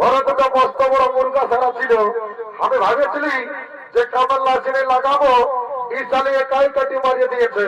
ঘরে দুটো মস্ত বড় মুরগা ছাড়া ছিল। আমি ভাবেছিলি যে কামাল লাচিনে লাগাবো এই সালে একাই কাটি মারিয়ে দিয়েছে।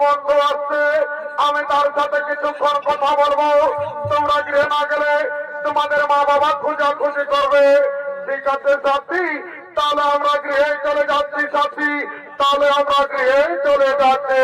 বন্ধু আসছে আমি তার সাথে কিছুক্ষণ কথা বলব। তোমরা গৃহে না গেলে তোমাদের মা বাবা খুঁজা খুশি করবে। ঠিক আছে, সাথী? তাহলে আমরা গৃহে চলে যাচ্ছি, সাথী। তাহলে আমরা গৃহে চলে যাচ্ছি।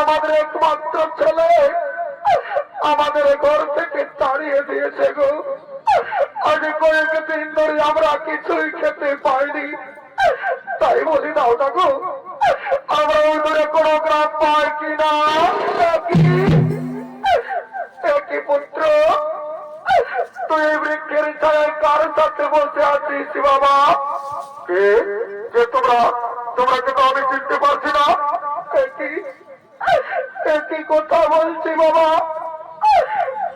আমাদের একমাত্র ছেলে আমাদের ঘর থেকে তাড়িয়ে দিয়েছে গো। আজ কয়েকদিন ধরে আমরা কিছুই খেতে পাইনি। তাই বলি, দাও না গো। আমরা ওই দূরে কোনো গ্রাম কিনা? একই পুত্র?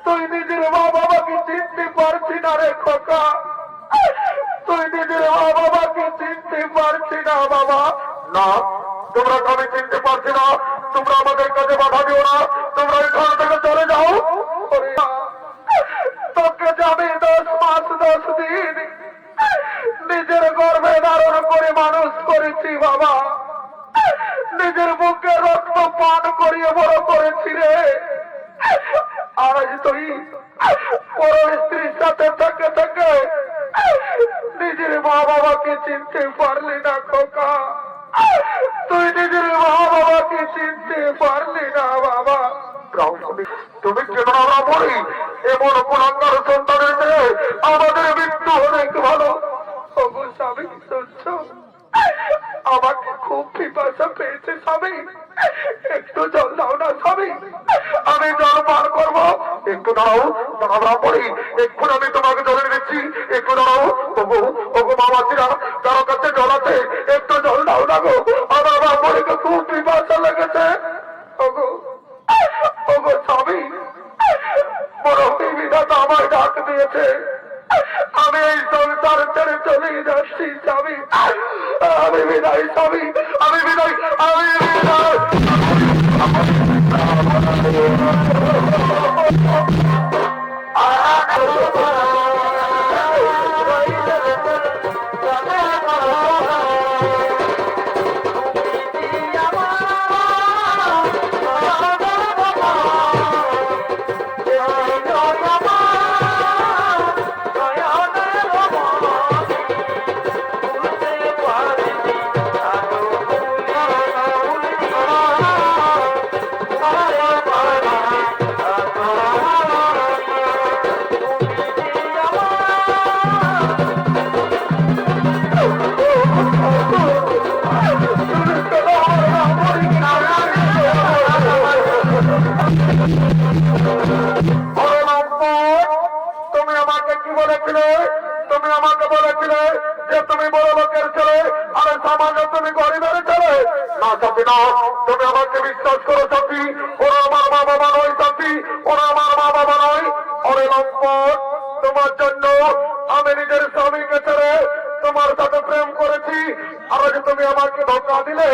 তুই নিজের মা বাবাকে চিনতে পারছি না রে খোকা। তুই নিজের মা বাবাকে চিনতে পারছি না বাবা। না, তোমরা আমি চিনতে পারছি না। তোমরা আমাদের কাছে বাধা দিও না। তোমরা এখান থেকে রে। আজ তুই পর স্ত্রীর সাথে থেকে থেকে নিজের মা বাবাকে চিনতে পারলি না, খোকা। তুই নিজের মা বাবাকে চিনতে পারলি না, বাবা। তুমি কেন আমরা মরি? এমন কোনাঙ্গার সন্তানের মেয়ে আমাদের মৃত্যু অনেক ভালো। স্বামী আমাকে খুব পিপাসা পেয়েছে স্বামী। একটু জল দাও না স্বামী আমি জল পার করব। একটু দাঁড়াও দাঁড়া পড়ি। এক্ষুন আমি তোমাকে জল দিচ্ছি একটু দাঁড়াও। ওগো ওগো বাবা কারও আমাকে বলেছিলে যে তুমি বড় লোকের ছেলে, আর সামান্য তুমি গরিবের ছেলে। না সাথী না, তুমি আমাকে বিশ্বাস করো সাথী ওরা আমার মা বাবা নয় সাথী ওরা আমার মা বাবা নয়। অরে লম্পট তোমার জন্য আমি নিজের স্বামীকে ছেড়ে তোমার সাথে প্রেম করেছি আর আজ তুমি আমাকে ধোকা দিলে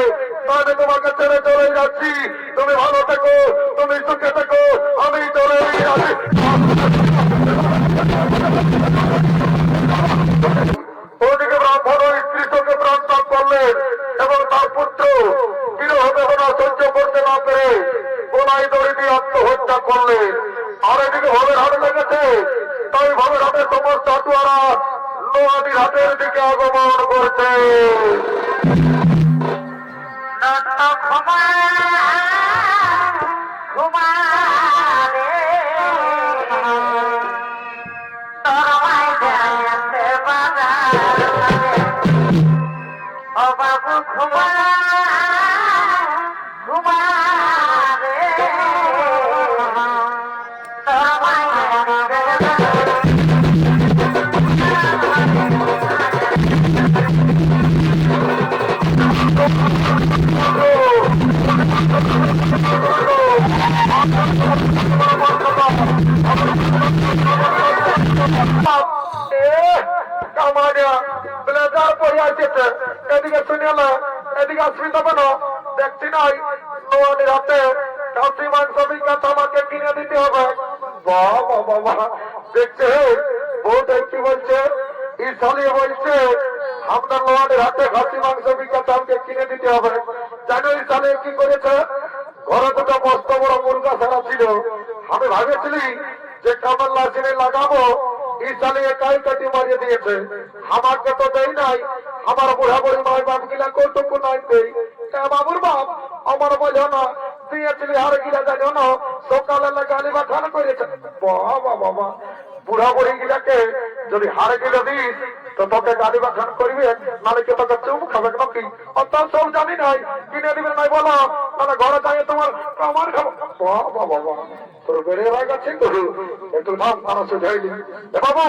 তাহলে তোমাকে ছেড়ে চলে যাচ্ছি তুমি ভালো থেকো তুমি সুখে থেকো আমি চলে যাচ্ছি ওদিকে ব্রাহ্মণ ও স্ত্রী শোকে প্রাণ ত্যাগ করলেন এবং তার পুত্র বিরহ বেদনা সহ্য করতে না পেরে কোনায় দড়ি দিয়ে আত্মহত্যা করলেন আর এদিকে ভবের হাট লেগেছে তাই ভবের হাটের সমস্ত আটুয়ারা লোহাটির হাতের দিকে আগমন করছে। Oh, my ঘুমা কামানিয়া ব্লেজার পরে আছে এদিকে শুনে এদিকে আসবি তবে না। দেখছি নাই নোয়াদের হাতে কাশি মাংস বিজ্ঞাত আমাকে কিনে দিতে হবে। বাহ বাবা দেখছে বউটা কি বলছে ইসালিয়ে বলছে, আপনার নোয়াদের হাতে খাসি মাংস বিজ্ঞাত আমাকে কিনে দিতে হবে। জানো ইসালিয়ে কি করেছে? ঘরে দুটো মস্ত বড় মুরগা ছাড়া ছিল। আমি ভাবেছিলি যে কামাল লাসিনে লাগাবো ইসালে একাই কাটি মারিয়ে দিয়েছে। আমাকে তো দেই নাই, আমার বুড়া বুড়ি মাই বাপ গিলা কৌটুকু নাই দেই। বাবুর বাপ, আমার বোঝো না দিয়েছিলি করেছে। বাবা বাবা বুড়া বুড়ি গিলাকে যদি হারে গিলা দিস তো তোকে গালি বা খান করবে নাহলে কে তোকে চুম খাবে নাকি অত সব জানি নাই, কিনে দিবে নাই বলো। তাহলে ঘরে যাই তোমার বাবা তোর বেড়ে একটু নাম মানুষ এ বাবু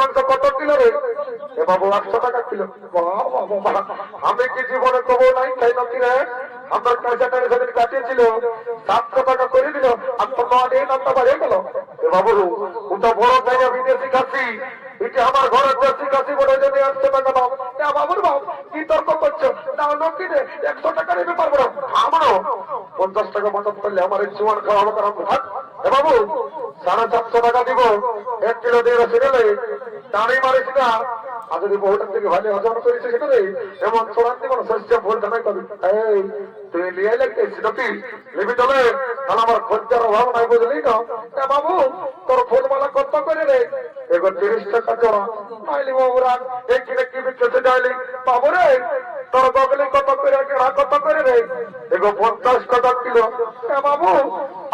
মাংস কত কিলো রে? এ বাবু, একশো টাকা কিলো। আমি কি জীবনে নাই নাকি রে? আমার পয়সাটা সেদিন কাটিয়েছিল, সাতশো টাকা করে দিল, আর তো নয় এই নামটা বাড়িয়ে গেল। এ বাবু ওটা বড় জায়গা বিদেশি খাসি। এটা আমার ঘরে দেশি খাসি বলে যদি আসতে পারে বাবু। না, বাবুর বাবু, কি তর্ক করছ না নকি দে একশো টাকা ব্যাপার পারব আমারও পঞ্চাশ টাকা মতন করলে আমার এই জীবন খাওয়া হবে কারণ বাবু, সাড়ে চারশো টাকা দিব। এক কিলো দিয়ে সিনেলে দাঁড়িয়ে মারিস না। আর যদি বহুটার থেকে ভালো হজম করেছে সেখানে এমন চোরান দিব না শস্য ভুল জানাই কবি এই, তুই লিয়ে লাগতে সিনতি? লিবি চলে তাহলে আমার খরচার অভাব নাই বুঝলি না এ বাবু, তোর ফুলমালা কত করে রে? এবার তিরিশ টাকা জোড়া নাইলি বাবুরা এই কিনে কি বিক্রেতে যাইলি বাবু রে, তোর বগলে কত করে কেড়া কত করে রে? এগো পঞ্চাশ টাকা কিলো। এ বাবু,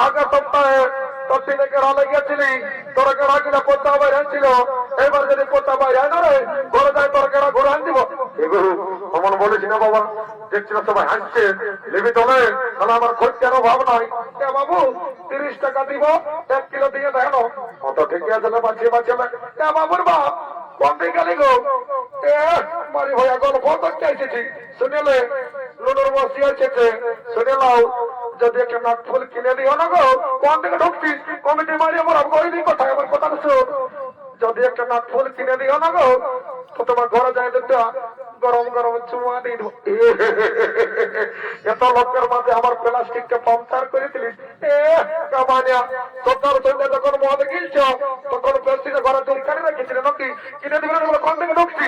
আগে সপ্তাহে তোর লেগেছিলি তোর কিনা পোতা বাইরে এবার যদি পোতা বাইরে না রে, ঘরে যায় তোর বলেছি না বাবা দেখছি না সবাই হাসছে, লিবি তোলে তাহলে আমার খরচার অভাব নাই? বাবু, তিরিশ টাকা দিব, এক কিলো দিয়ে দেখো অত ঠিক আছে বাঁচিয়ে বাঁচিয়ে এ বাবুর বাপ, কোন দিকে গেলি গো? এ মারি ভাইয়া গল্প করতে এসেছি। শুনেলে লুনুর বসি আছে শুনে নাও, যদি একটা নাক ফুল কিনে দিও না গো, কোন দিকে ঢুকছিস? কমিটি মারি আমার ওই দিন কোথায়? আমার কথা শোন। যদি একটা নাক ফুল কিনে দিও না গো, তো তোমার ঘরে যাই দুটো গরম গরম চুমা দেবো এত লোকের মাঝে আমার প্লাস্টিকটা পাম্পচার করে দিলিস। সকাল সন্ধ্যা যখন মদ গিলছ, তখন প্লাস্টিকের ঘরে দরকারি রেখেছিল নাকি? কিনে দিবে না কোন দিকে ঢুকছি?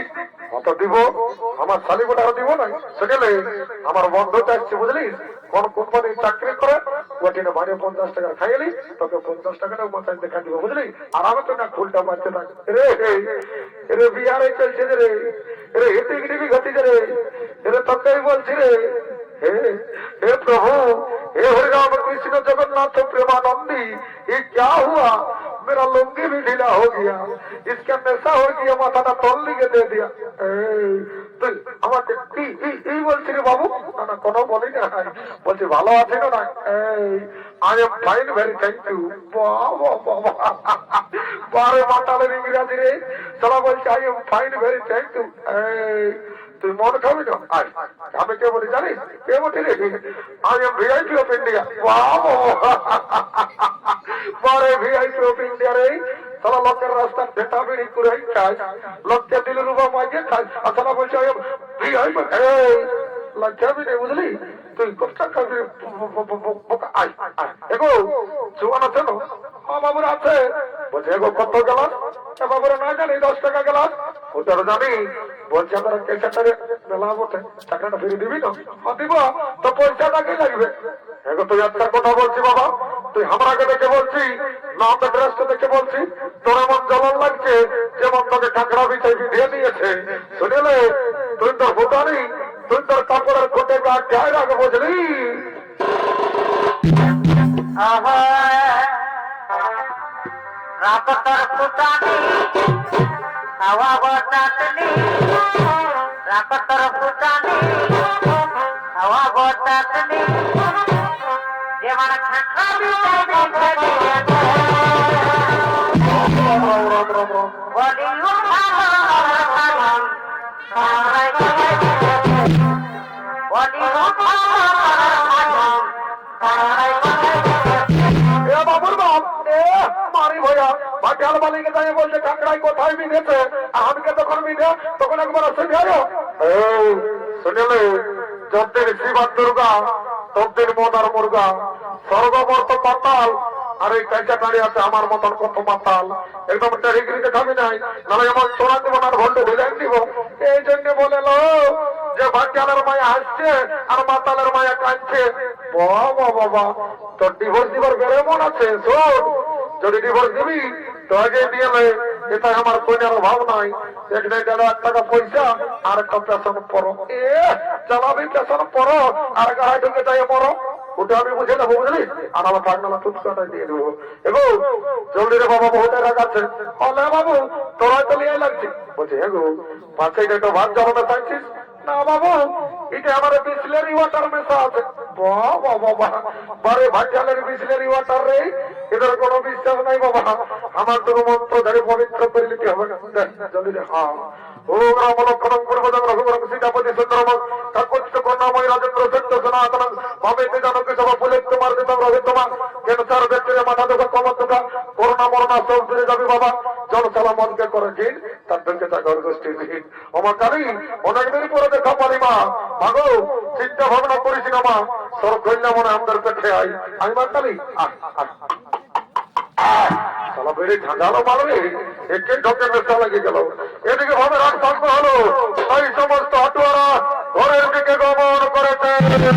অত দিব? আমার শালি গোটা দিব না। সেখানে আমার বন্ধুটা আসছে বুঝলিস? কোন কোম্পানি চাকরি করে ওটিনে বাড়ি পঞ্চাশ টাকা খাইলি, তোকে পঞ্চাশ টাকাটা মাথায় দেখা দিব, বুঝলি? আর আমি তো না খুলটা মারতে থাক। রে রে বিহারে চলছে রে। রে হেতে গিরিবি ঘটিছে রে রে তোকেই বলছি রে हे हे प्रभु हे हरि राम कृष्ण जगन्नाथ प्रेमानंदी ये क्या हुआ मेरा लुंगी भी ढीला हो गया इसका नशा हो गया माथा ना तोल के दे दिया এই, তুই ভালো আছে না I fine very thank you বাবা বাবা। বারে মাতালের ইংরাজি বলছে আই ফাইন ভেরি থ্যাংক তুই মদ খাবি না আয়। আমি কে বলি জানিস? কে বলি রে I am VIP of India বাবা! বারে ভিআইপি অফ ইন্ডিয়া রে সারা লোকের রাস্তা ভেটা বেড়ি করে খাই লোককে দিল রুবা মাইকে খাই আর সারা বলছে ভিআইপি এই লজ্জাবি বুঝলি? তুই কষ্ট খাবি আয় এগো, জোয়ান আছে না বাবুর আছে। বলছে, এগো, কত গেলাস? বাবুর না জানি, দশ টাকা গেলাস? ওটারও জানি বলছে আমার কেসাটারে মেলা বটে টাকাটা ফিরে দিবি না? হ্যাঁ দিব। তো পয়সাটা কি লাগবে? এগো, তুই আচ্ছা কথা বলছি বাবা। তুই আমাকে দেখে বলছি, না ড্রেসটা দেখে বলছি। তোর এমন জ্বলন লাগছে যেমন তোকে কাঁকড়া বিছাই দিয়ে দিয়েছে। শুনিলে তুই তোর ভুতানি তুই তোর কাপড়ের কোটে গা গায়ে রাখে বুঝলি? রাপতর ফুটানি চাটনি বটাতনি রাপতর ফুটানি শিবার মদার মুর্গা। স্বর্গবর্ত পাতাল। আর এই কাইটা দাঁড়িয়ে আছে আমার মতন কত মাতাল একদম টেরিগিরিতে খাবি নাই, নাহলে আমার চোরা দিব না ভন্ড ভেজাই দিব এই জন্য বলে যে ভাগ্যালের মায়া হাসছে আর মাতালের মায়া কাঁদছে। বাবা বাবা, তোর ডিভোর্স দিবার বেড়ে মন আছে, শোন। যদি ডিভোর্স দিবি, তো আগে দিয়ে এটা আমার কইনার অভাব নাই। এক দেড় এক টাকা পয়সা, আর একটা পেশন পড়ো এ, চালাবি পেশন পড়ো আর গাড়ি ঢুকে যাই পড়ো আমি বুঝে নেব, বুঝলি? আর আমার দিয়ে দেবো। জলদি রে বাবা বাবু তোরা তো লাগছে। ভাত না বাবু, এটা আমার বিসলেরি ওয়াটার মেশা আছে বাবা বাবা, বারে ভাগ্যালের বিসলেরি ওয়াটার রে, এদের কোনো বিশ্বাস নাই বাবা। আমার তো মন্ত্র ধরে পবিত্র করে নিতে হবে জলদি হ্যাঁ। ব্যাকটেরিয়া মাথা তার দেখা পারি মা মাগো চিন্তা ভাবনা করিস না মা সর কন্যা মনে আমাদের পেটে আই আমি আহ শালা বেড়ে ঝাঁঝালো মারবে। একে ঢোকে বেশা লেগে গেল। এদিকে ভাবে রাগ থাকতে হলো। এই সমস্ত হাটুয়ারা ঘরের দিকে গমন করেছে। একদিন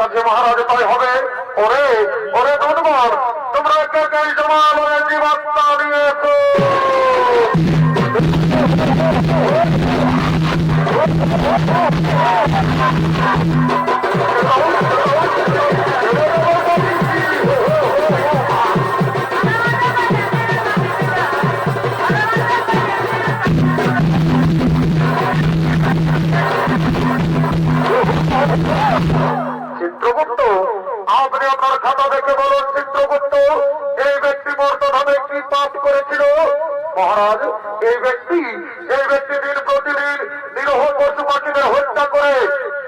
আছে মহারাজ তাই হবে? ওরে ওরে জনগণ তোমরা কেকে জমাল ওরে জীবাত্মা হয়ে জীবাত্মা my এসো মহারাজ, এই ব্যক্তি এই ব্যক্তি দিন প্রতিদিন নিরহ পশু পাখিদের হত্যা করে,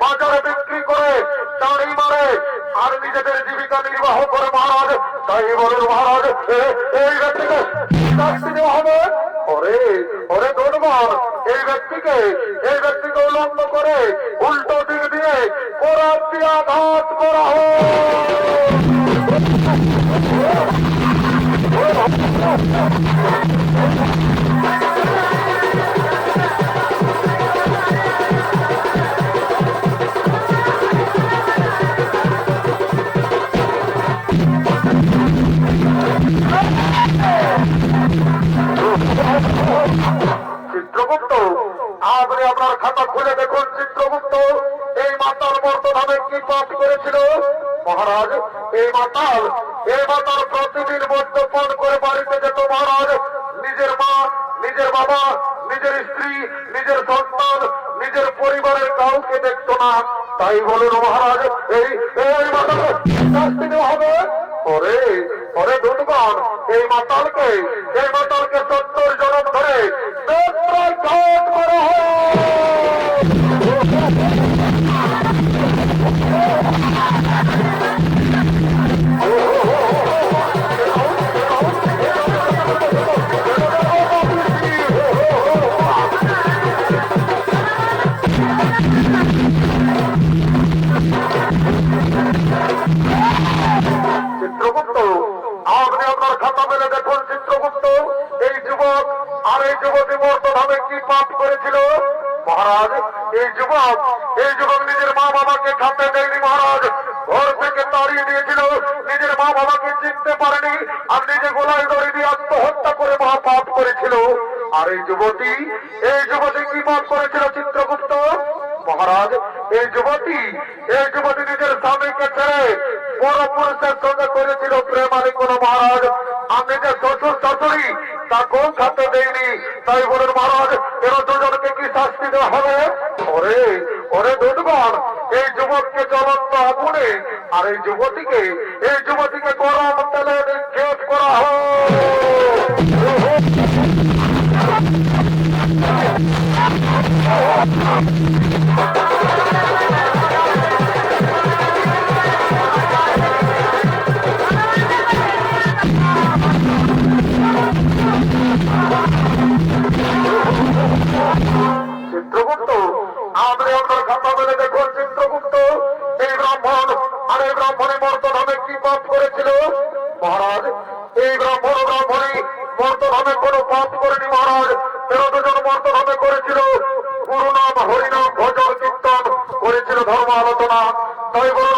বাজারে বিক্রি করে তাড়ি মারে, আর নিজেদের জীবিকা নির্বাহ করে মহারাজ। তাই বলুন মহারাজ এই ব্যক্তিকে শাস্তি দেওয়া হবে? ওরে ওরে ধন্যবাদ এই ব্যক্তিকে এই ব্যক্তিকে উলম্ব করে উল্টো দিক দিয়ে কোরআন আঘাত করা হোক। আপনি আপনার খাতা খুলে দেখুন চিত্রগুপ্ত এই মাতাল বর্তমানে কি পাপ করেছিল? মহারাজ, এই মাতাল এই মাতাল প্রতিদিন মদ্যপান করে বাড়িতে যেত, মহারাজ। নিজের মা, নিজের বাবা, নিজের স্ত্রী, নিজের সন্তান, নিজের পরিবারের কাউকে দেখতো না। তাই বলুন, মহারাজ, এই এই দেওয়া হবে? ওরে ওরে দুর্গণ এই মাতালকে এই মাতালকে সত্তর জনম ধরে বেত্রাঘাত করা যুবক, এই যুবক নিজের মা বাবাকে খাতে দেয়নি মহারাজ। ঘর থেকে তাড়িয়ে দিয়েছিল, নিজের মা বাবাকে চিনতে পারেনি, আর নিজে গোলায় দড়ি দিয়ে আত্মহত্যা করে মহা পাপ করেছিল। আর এই যুবতী এই যুবতী কি পাপ করেছিল চিত্রগুপ্ত? মহারাজ, এই যুবতী এই যুবতী নিজের স্বামীকে ছেড়ে বড় পুরুষের সঙ্গে করেছিল প্রেমানি কোন মহারাজ। আমি যে শ্বশুর, শাশুড়ি তাকেও খাতে দেয়নি, তাই বলেন এই যুবককে জ্বলন্ত আগুনে, আর এই যুবতীকে এই যুবতীকে গরম তেলে নিক্ষেপ করা আপনি আপনার খাতা মেলে দেখুন আর ব্রাহ্মণে মর্তভাবে কি পাপ করেছিল? মহারাজ, এই ব্রাহ্মণ ব্রাহ্মণী মর্তভাবে কোনো পাপ করেনি মহারাজ। তেরো দুজন মর্তভাবে করেছিল। গুরু নাম হরিনাম ভজন কীর্তন করেছিল ধর্ম আলোচনা তাই বলুন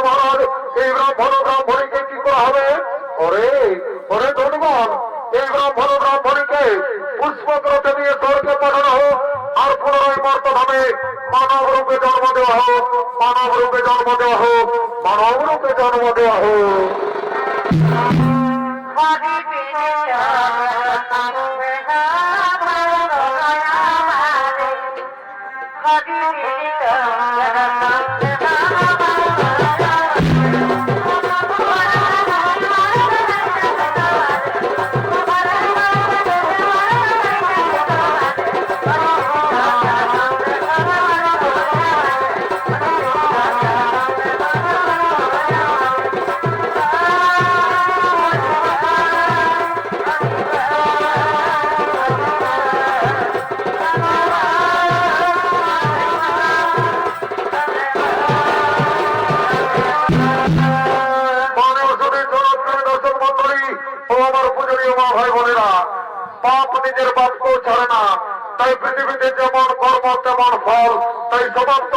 পৃথিবীতে যেমন কর্ম তেমন ফল তাই সমাপ্ত